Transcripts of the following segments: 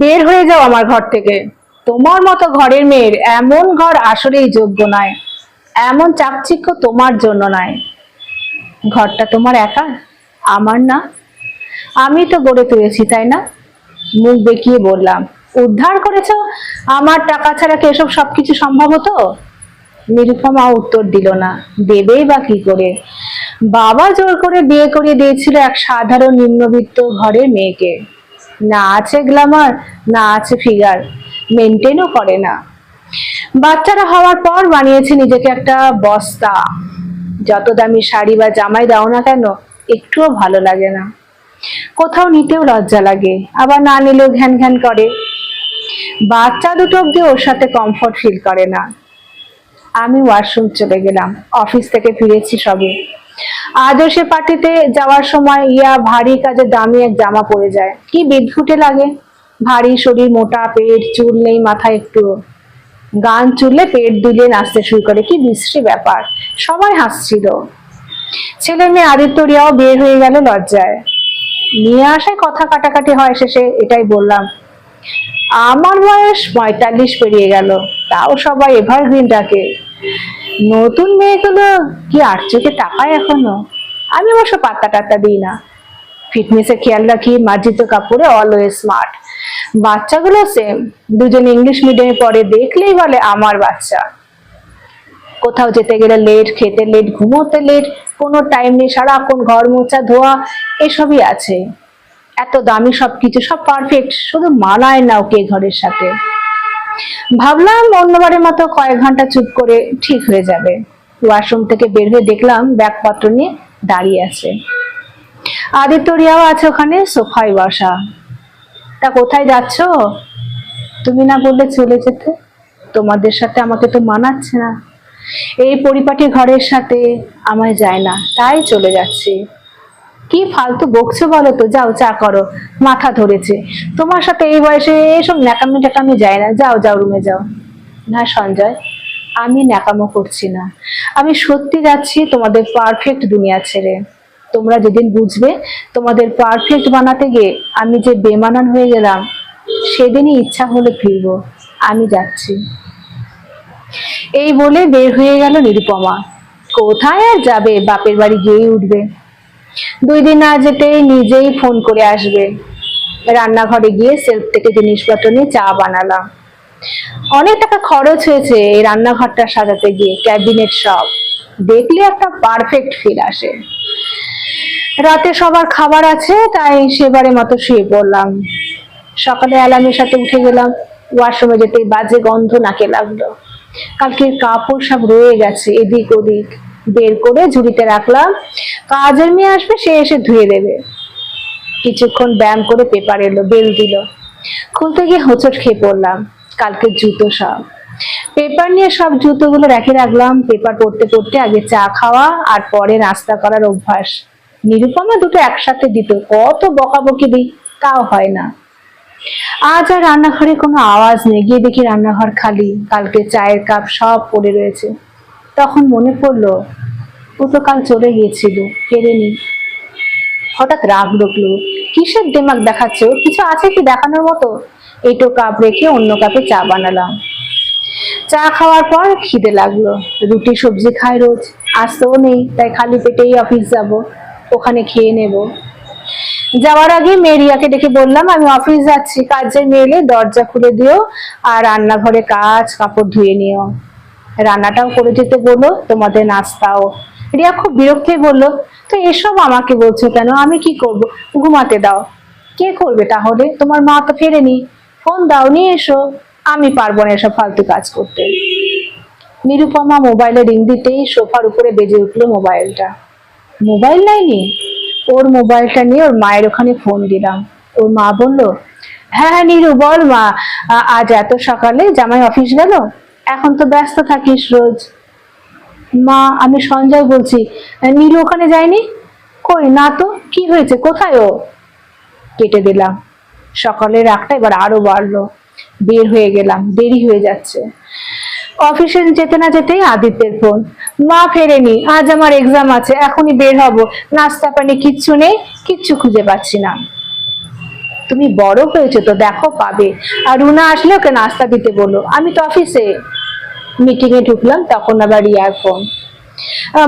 বের হয়ে যাও আমার ঘর থেকে। তোমার মতো ঘরের মেয়ের এমন ঘর আসলেই যোগ্য নয়। এমন চাকচিক্য তোমার জন্য নয়। ঘরটা তোমার একা? আমার না? আমি তো গড়ে তুলেছি, তাই না? মুখ বেঁকিয়ে বললাম, উদ্ধার করেছ? আমার টাকা ছাড়া কি এসব সবকিছু সম্ভব হতো? নিরুপমা উত্তর দিল না, দেবেই বা কি করে? বাবা জোর করে বিয়ে করিয়ে দিয়েছিল এক সাধারণ নিম্নবিত্ত ঘরের মেয়েকে। না আছে গ্ল্যামার না আছে ফিগার মেনটেনও করে না। বাচ্চারা হওয়ার পর বানিয়েছে নিজেকে একটা বস্তা। যত দামি শাড়ি বা জামাই দাও না কেন, একটুও ভালো লাগে না। কোথাও নিতেও লজ্জা লাগে, আবার না নিলেও ঘ্যান ঘ্যান করে। বাচ্চা দুটো অব্দি ওর সাথে কমফর্ট ফিল করে না। আমি ওয়াশরুম চলে গেলাম অফিস থেকে ফিরেছি সবে। সে পার্টিতে যাওয়ার সময় ইয়া ভারী কাজে দামি এক জামা পরে যায়। কি বিদঘুটে লাগে? ভারী শরীর, মোটা পেট, চুল নেই মাথায় একটু। গান চুললে পেট দুলিয়ে নাচতে শুরু করে। কি বিশ্রী ব্যাপার। সবাই হাসছিল। ছেলে মেয়ে আদিত্য রিয়াও বের হয়ে গেল লজ্জায়। নিয়ে আসায় কথা কাটাকাটি হয় শেষে, এটাই বললাম। আমার বয়স পঁয়তাল্লিশ পেরিয়ে গেল। তাও সবাই এভারগ্রিন ডাকে নতুন মেয়েগুলো কি আর চোখে টাকায় এখনও? আমি অবশ্য পাত্তা টাত্তা দিই না। ফিটনেসে খেয়াল রাখি, মার্জিত কাপড়ে অলওয়েজ স্মার্ট বাচ্চাগুলো সেম দুজন ইংলিশ মিডিয়ামে পড়ে, দেখলেই বলে আমার বাচ্চা। কোথাও যেতে গেলে লেট খেতে লেট ঘুমোতে লেট কোনো টাইম নেই, সারাক্ষণ ঘর মোছা, ধোয়া, এসবই আছে। এত দামি সবকিছু, সব পারফেক্ট শুধু মানায় না ওকে ঘরের সাথে। ভাবলাম অন্যবারের মতো কয়েক ঘণ্টা চুপ করে ঠিক হয়ে যাবে। ওয়াশরুম থেকে বের হয়ে দেখলাম ব্যাগপত্র নিয়ে দাঁড়িয়ে আছে। আদিত্য রিয়াও আছে ওখানে, সোফায় বসা। তা কোথায় যাচ্ছ? তুমি না বললে চলে যেতে? তোমাদের সাথে আমাকে তো মানাচ্ছে না। এই পরিপাটি ঘরের সাথে আমায় যায় না, তাই চলে যাচ্ছি। কি ফালতু বকছো বলো তো? যাও চা করো। মাথা ধরেছে। তোমার সাথে এই বয়সে এসব ন্যাকামি টাকামি যায় না। যাও যাও রুমে যাও। না, সঞ্জয়, আমি ন্যাকামো করছি না। আমি সত্যি যাচ্ছি তোমাদের পারফেক্ট দুনিয়া ছেড়ে। তোমরা যেদিন বুঝবে, তোমাদের পারফেক্ট বানাতে গিয়ে আমি যে বেমানান হয়ে গেলাম, সেদিনই ইচ্ছা হলে ফিরবো। আমি যাচ্ছি। এই বলে বের হয়ে গেল নিরুপমা। কোথায় আর যাবে? বাপের বাড়ি গিয়েই উঠবে। দুই দিন না যেতেই নিজেই ফোন করে আসবে। রান্নাঘরে গিয়ে সেলফ থেকে জিনিসপত্র নিয়ে চা বানালাম। অনেক টাকা খরচ হয়েছে এই রান্নাঘরটা সাজাতে গিয়ে ক্যাবিনেট সব। দেখলে একটা পারফেক্ট ফিল আসে। রাতে সবার খাবার আছে, তাই সেবারে মতো শুয়ে পড়লাম। সকালে অ্যালার্মের সাথে উঠে গেলাম ওয়াশরুমে যেতেই বাজে গন্ধ নাকে লাগল। কালকের কাপড় সব রয়ে গেছে, এদিক ওদিক। বের করে ঝুড়িতে রাখলাম। কাজের মেয়ে আসবে, সে এসে ধুয়ে দেবে। কিছুক্ষণ ব্যায়াম করে পেপার এলো, বেল দিল। খুলতে গিয়ে হোঁচট খেয়ে পড়লাম। কালকের জুতো সব। পেপার নিয়ে সব জুতোগুলো রেখে রাখলাম। পেপার পড়তে পড়তে আগে চা খাওয়া আর পরে নাস্তা করার অভ্যাস। নিরুপমা দুটো একসাথে দিত, কত বকাবকি দিই, তাও হয় না। আজ আর রান্নাঘরে কোনো আওয়াজ নেই। গিয়ে দেখি রান্নাঘর খালি। কালকে চায়ের কাপ সব পড়ে রয়েছে। তখন মনে পড়ল, ও তো কাল চলে গিয়েছিল ফেরেনি হঠাৎ রাগ ঢুকলো, কিসের দেখাচ্ছে? ওর কিছু আছে কি দেখানোর মতো? এইটো কাপ রেখে অন্য কাপে চা বানালাম। চা খাওয়ার পর খিদে লাগল। রুটি সবজি খাই রোজ আসতেও নেই, তাই খালি পেটেই অফিস যাব, ওখানে খেয়ে নেব। যাওয়ার আগে মেরিয়াকে ডেকে বললাম, আমি অফিস যাচ্ছি কাজে মেলে দরজা খুলে দিও আর রান্নাঘরে কাজ, কাপড় ধুয়ে নিও। রান্নাটাও করে যেতে বলো তোমাদের নাস্তাও। রিয়া খুব বিরক্ত বলল, তো এসব আমাকে বলছো কেন? আমি কি করব? ঘুমাতে দাও। কে করবে তাহলে? তোমার মা তো ফেরেনি। ফোন দাও, নিয়ে এসো। আমি পারব না এসব ফালতু কাজ করতে। নিরুপমা মোবাইলে রিং দিতেই সোফার উপরে বেজে উঠল মোবাইলটা। মোবাইল নাইনি ওর মোবাইলটা নিয়ে ওর মায়ের ওখানে ফোন দিলাম। ওর মা বলল হ্যাঁ হ্যাঁ নিরু, বল মা আজ এত সকালে জামাই অফিস গেল? এখন তো ব্যস্ত থাকিস রোজ। মা, আমি সঞ্জয় বলছি। নীলু ওখানে যায়নি? কই, না তো? কি হয়েছে? কোথায় ও? কেটে দিলাম। সকালের রাগটা এবার আরও বাড়লো। বের হয়ে গেলাম। দেরি হয়ে যাচ্ছে। অফিসে যেতে না যেতেই আদিত্যের ফোন। মা ফেরেনি। আজ আমার এক্সাম আছে। এখনই বের হব। নাস্তা পানি কিচ্ছু নেই। কিচ্ছু খুঁজে পাচ্ছি না। তুমি বড় হয়েছে তো দেখো পাবে। আর রুনা আসলে ওকে নাস্তা দিতে বলো? আমি তো অফিসে। মিটিং এ ঢুকলাম, তখন আবার রিয়ার ফোন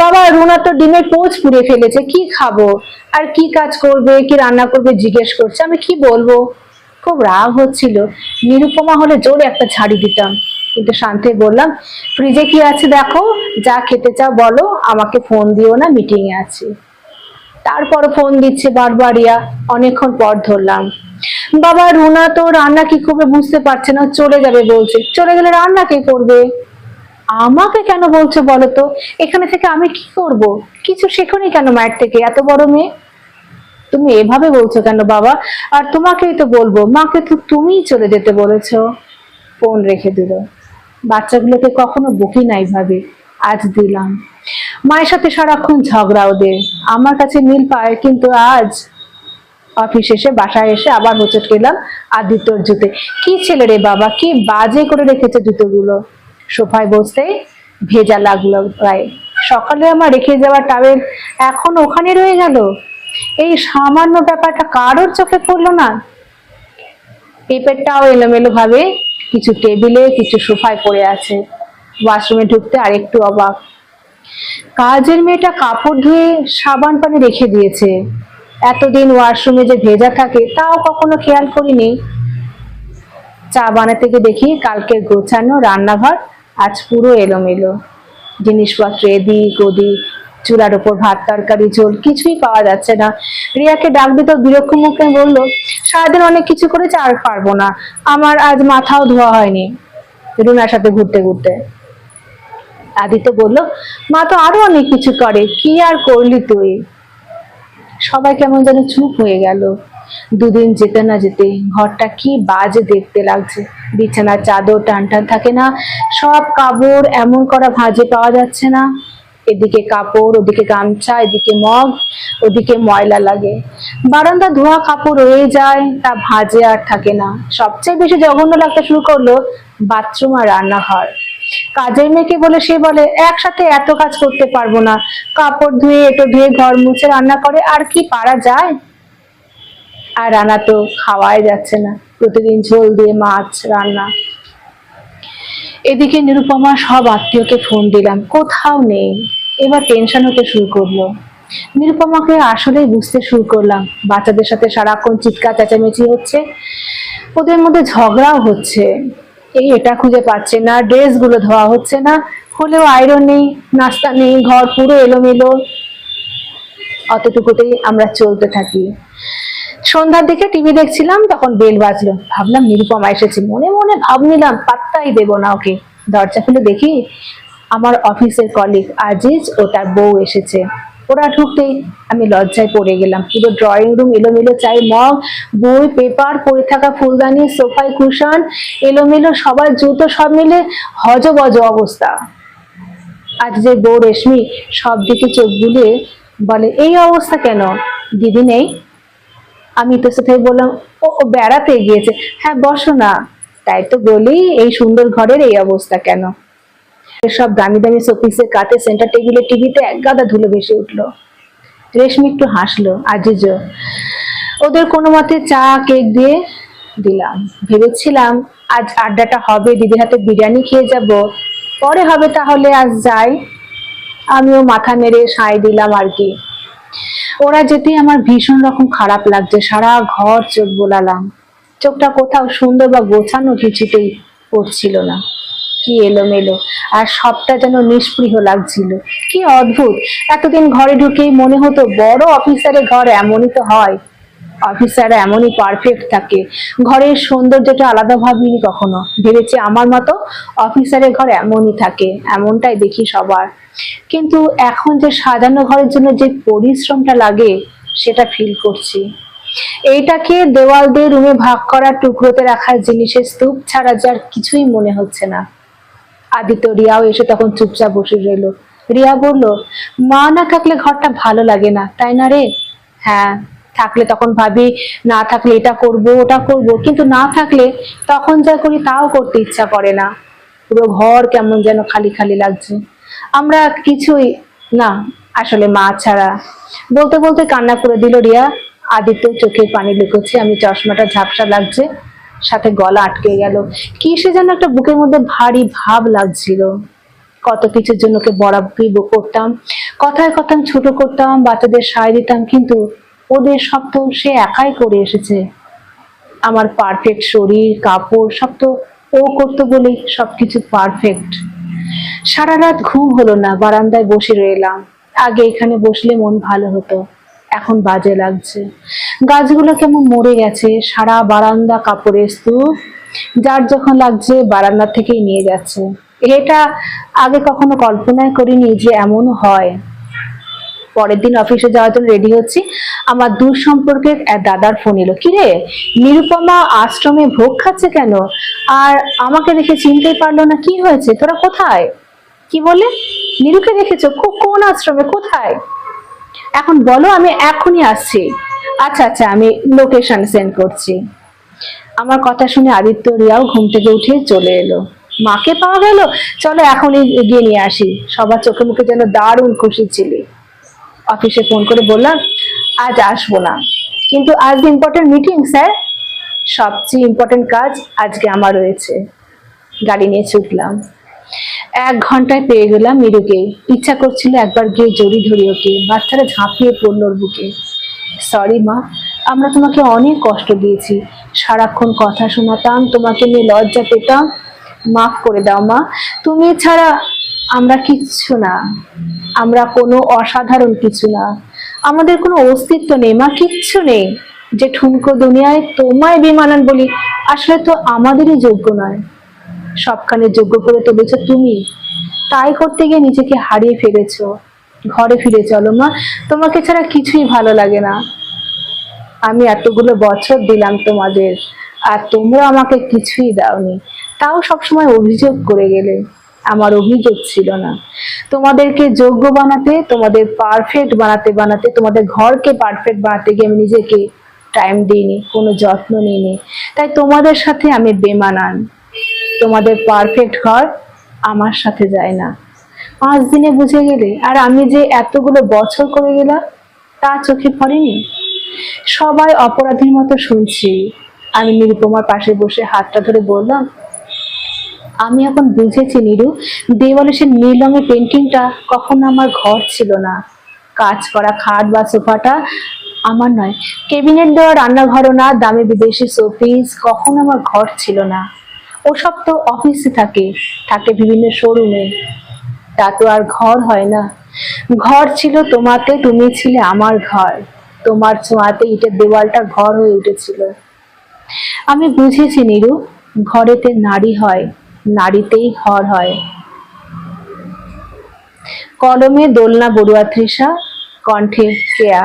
বাবা, রুনা তো ডিমের পোচ পুড়ে ফেলেছে, কি খাব? আর কি কাজ করবে, কি রান্না করবে, জিজ্ঞেস করছে। আমি কি বলব? খুব রাগ হচ্ছিল। নিরুপমা হলে জোরে একটা ছাড়ি দিতাম। কিন্তু শান্তি বললাম, ফ্রিজে কি আছে দেখো? যা খেতে চাও বলো, আমাকে ফোন দিও না মিটিং এ আছি। তারপর ফোন দিচ্ছে বারবার ইয়া অনেকক্ষণ পর ধরলাম। বাবা, রুনা তো রান্না কি করবে বুঝতে পারছে না, চলে যাবে বলছে। চলে গেলে রান্না কে করবে? আমাকে কেন বলছো বলো তো? এখানে থেকে আমি কি করব? কিছু শেখনি কেন মায়ের থেকে? এত বড় মেয়ে? তুমি এভাবে বলছো কেন বাবা? আর তোমাকেই তো বলব, মাকে তো তুমিই চলে যেতে বলেছ। ফোন রেখে দিল। বাচ্চাগুলোকে কখনো বকি নাই ভাবে, আজ দিলাম। মায়ের সাথে সারাক্ষণ ঝগড়া ওদের। আমার কাছে মিল পায়, কিন্তু আজ অফিস এসে বাসায় এসে আবার হোচট খেলাম আদিত্যর জুতে। কি ছেলে রে বাবা, কি বাজে করে রেখেছে জুতোগুলো? সোফায় বসতে ভেজা লাগল গায়ে সকালে আমার রেখে যাওয়া টাওয়েল এখন ওখানে রয়ে গেল। এই সামান্য ব্যাপারটা কারোর চোখে পড়ল না। পেপারটাও এলোমেলো ভাবে কিছু টেবিলে, কিছু সোফায় পড়ে আছে। ওয়াশরুমে ঢুকতে আরেকটু অবাক। কাজের মেয়েটা কাপড় ধুয়ে সাবান পানি রেখে দিয়েছে। এতদিন ওয়াশরুমে যে ভেজা থাকে, তাও কখনো খেয়াল করিনি। চা বানাতে গিয়ে দেখি কালকে গোছানো রান্নাঘর আজ পুরো এলোমেলো। জিনিসপত্র এদিক ওদিক, চুলার ওপর ভাত, তরকারি, ঝোল, কিছুই পাওয়া যাচ্ছে না। রিয়াকে ডাক দিতে বিরক্ষ মুখে বলল, সারাদিন অনেক কিছু করেছে আর পারব না। আমার আজ মাথাও ধোয়া হয়নি। রুনার সাথে ঘুরতে ঘুরতে। আদিত্য বলল, মা তো আরও অনেক কিছু করে, কি আর করলি তুই? সবাই কেমন যেন চুপ হয়ে গেল। দুদিন যেতে না যেতে ঘরটা কি বাজে দেখতে লাগছে। বিছানার চাদর টান টান থাকে না, সব কাপড় এমন করা ভাঁজে পাওয়া যাচ্ছে না। এদিকে কাপড়, ওদিকে গামছা, এদিকে মগ, ওদিকে ময়লা লাগে। বারান্দা ধোয়া কাপড় রয়ে যায়, তা ভাঁজে আর থাকে না। সবচেয়ে বেশি জঘন্য লাগতে শুরু করল বাথরুম আর রান্নাঘর। কাজের মেয়েকে বলে, সে বলে, একসাথে এত কাজ করতে পারব না। কাপড় ধুয়ে, এটো ধুয়ে ঘর মুছে রান্না করে, আর কি পারা যায়? আর রান্না তো খাওয়াই যাচ্ছে না। প্রতিদিন ঝোল দিয়ে মাছ রান্না। এদিকে নিরুপমা সব আত্মীয়কে ফোন দিলাম, কোথাও নেই। এবার টেনশন হতে শুরু করল। নিরুপমাকে আসলেই বুঝতে শুরু করলাম, বাচ্চাদের সাথে সারাক্ষণ চিৎকার চেঁচামেচি হচ্ছে, ওদের মধ্যে ঝগড়াও হচ্ছে। এই এটা খুঁজে পাচ্ছে না ড্রেসগুলো ধোয়া হচ্ছে না, হলেও আয়রন নেই, নাস্তা নেই, ঘর পুরো এলোমেলো। অতটুকুতেই আমরা চলতে থাকি। সন্ধ্যার দিকে টিভি দেখছিলাম, তখন বেল বাজলো। ভাবলাম নিরুপমা এসেছে। মনে মনে ভাব নিলাম, পাত্তাই দেবো না ওকে। দরজা খুলে দেখি আমার অফিসের কলিগ আজিজ ও তার বউ এসেছে। ওরা ঢুকতেই আমি লজ্জায় পড়ে গেলাম। পুরো ড্রয়িং রুম এলোমেলো চাই, মগ, বই পেপার পড়ে থাকা ফুলদানি, সোফায় কুশন, এলোমেলো সবার জুতো সব মিলে হজবজ অবস্থা। আজ যে বউ রেশমি সব দিকে চোখ বুলিয়ে বলে, এই অবস্থা কেন? দিদি নেই? আমি তো সাথে বললাম, ও বেড়াতে গিয়েছে। হ্যাঁ বসো না। তাই তো বলি, এই সুন্দর ঘরের এই অবস্থা কেন? সব দামি দামি শোপিসের কাতে সেন্টার টেবিলে টিভিতে এক গাদা ধুলো ভেসে উঠল। রেশমি একটু হাসলো, আজিজ, ওদের কোনো মতে চা, কেক দিয়ে দিলাম। ভেবেছিলাম আজ আড্ডাটা হবে, দিদির হাতে বিরিয়ানি খেয়ে যাব। পরে হবে তাহলে, আজ যাই। আমিও মাথা নেড়ে সাই দিলাম আর কি। ওরা যেতে আমার ভীষণ রকম খারাপ লাগছে, সারা ঘর চোখ বোলালাম। চোখটা কোথাও সুন্দর বা গোছানো কিছুতেই পড়ছিল না। কি এলোমেলো, আর সবটা যেন নিষ্পৃহ লাগছিল। কি অদ্ভুত, এতদিন ঘরে ঢুকেই মনে হতো বড় অফিসারের ঘর, এমনই তো হয়। অফিসার এমনই পারফেক্ট থাকে। ঘরের সৌন্দর্যটা আলাদা ভাবিনি কখনো? ভেবেছি আমার মতো অফিসারের ঘর এমনই থাকে, এমনটাই দেখি সবার। কিন্তু এখন যে সাজানো ঘরের জন্য যে পরিশ্রমটা লাগে, সেটা ফিল করছি। এইটাকে দেওয়াল দিয়ে রুমে ভাগ করা টুকরোতে রাখার জিনিসের স্তূপ ছাড়া যার কিছুই মনে হচ্ছে না। আদিত্য, রিয়াও এসে তখন চুপচাপ বসে রইল। রিয়া বলল, মা না থাকলে ঘরটা ভালো লাগে না, তাই না রে? হ্যাঁ। থাকলে তখন ভাবি, না থাকলে এটা করব, ওটা করব। কিন্তু না থাকলে তখন যা করি তাও করতে ইচ্ছা করে না। পুরো ঘর কেমন যেন খালি খালি লাগছে। আমরা কিছুই না, আসলে মা ছাড়া। বলতে বলতে কান্না করে দিল রিয়া। আদিত্য চোখে পানি লুকোচ্ছে, আমি চশমাটা ঝাপসা লাগছে, সাথে গলা আটকে গেল। কি সে যেন একটা বুকের মধ্যে ভারী ভাব লাগছিল। কত কিছুর জন্য ওকে বরাবরি করতাম, কথায় কথায় ছোট করতাম, বাচ্চাদের সায় দিতাম, কিন্তু ওদের সব তো সে একাই করে এসেছে। আমার পারফেক্ট শরীর, কাপড়, সব তো ও করতো বলেই সবকিছু পারফেক্ট সারা রাত ঘুম হলো না, বারান্দায় বসে রইলাম। আগে এখানে বসলে মন ভালো হতো, এখন বাজে লাগছে। গাছগুলো কেমন মরে গেছে, সারা বারান্দা কাপড়ের স্তূপ। যার যখন লাগছে বারান্দা থেকেই নিয়ে যাচ্ছে। এটা আগে কখনো কল্পনাই করিনি যে এমন হয়। পরের দিন অফিসে যাওয়ার জন্য রেডি হচ্ছি। আমার দূর সম্পর্কের এক দাদার ফোন এলো। কিরে, নিরুপমা আশ্রমে ভোগ খাচ্ছে কেন? আর আমাকে দেখে চিনতেই পারল না, কি হয়েছে? তোরা কোথায়? কি বলে? নিরুকে দেখেছ? কোন আশ্রমে? কোথায়? এখন বলো, আমি এখনই আসছি। আচ্ছা আচ্ছা আমি লোকেশন সেন্ড করছি। আমার কথা শুনে আদিত্য রিয়াও ঘুম থেকে উঠে চলে এলো। মাকে পাওয়া গেল? চলো এখনই গিয়ে নিয়ে আসি। সবার চোখে মুখে যেন দারুণ খুশি ছিলি। অফিসে ফোন করে বললাম, আজ আসব না। কিন্তু আজ ইম্পর্টেন্ট মিটিং স্যার। সবচেয়ে ইম্পর্টেন্ট কাজ আজকে আমার রয়েছে। গাড়ি নিয়ে ছুটলাম এক ঘন্টায় পেয়ে গেলাম মিরুকে। ইচ্ছা করছিল একবার গিয়ে জড়ি ধরি ওকে। বাচ্চারা ঝাঁপিয়ে পড়ল ওর বুকে। সরি মা, আমরা তোমাকে অনেক কষ্ট দিয়েছি। সারাক্ষণ কথা শোনাতাম, তোমাকে নিয়ে লজ্জা পেতাম। মাফ করে দাও, মা। তুমি ছাড়া আমরা কিচ্ছু না। আমরা কোনো অসাধারণ কিছু না। আমাদের কোনো অস্তিত্ব নেই, মা, কিচ্ছু নেই। যে ঠুনকো দুনিয়ায় তোমায় বিমানান বলি, আসলে তো আমাদেরই যোগ্য নয়। সবখানে যোগ্য করে তুলেছ তুমি। তাই করতে গিয়ে নিজেকে হারিয়ে ফেলেছ। ঘরে ফিরে চলো, মা, তোমাকে ছাড়া কিছুই ভালো লাগে না। আমি এতগুলো বছর দিলাম তোমাদের, আর তোমরা আমাকে কিছুই দাওনি। তাও সবসময় অভিযোগ করে গেলে। আমার অভিযোগ ছিল না। তোমাদেরকে যোগ্য বানাতে, তোমাদের পারফেক্ট বানাতে বানাতে, তোমাদের ঘরকে পারফেক্ট বানাতে গিয়ে আমি নিজেকে টাইম দিইনি, কোনো যত্ন নিইনি। তাই তোমাদের সাথে আমি বেমানান। তোমাদের পারফেক্ট ঘর আমার সাথে যায় না। পাঁচ দিনে বুঝে গেলে, আর আমি যে এতগুলো বছর করে গেলাম, তা চোখে পড়েনি। সবাই অপরাধীর মতো শুনছি। আমি নিরুপমার পাশে বসে হাতটা ধরে বললাম আমি এখন বুঝেছি, নিরু। দেওয়ালে সে নীল রঙের পেন্টিংটা কখনো আমার ঘর ছিল না। কাজ করা খাট বা সোফাটা আমার নয়। কেবিনেট দেওয়া রান্নাঘরও না দামি বিদেশি শোপিস কখনো আমার ঘর ছিল না। ওসব তো অফিসে থাকে থাকে বিভিন্ন শোরুমে তা তো আর ঘর হয় না। ঘর ছিল তোমাতে, তুমি ছিলে আমার ঘর। তোমার ছোঁয়াতে ইটের দেওয়ালটা ঘর হয়ে উঠেছিল। আমি বুঝেছি, নিরু, ঘরেতে নারী হয়। নারীতেই হর হয়। কলমে দোলনা বড়ুয়া তৃষা কণ্ঠে কেয়া।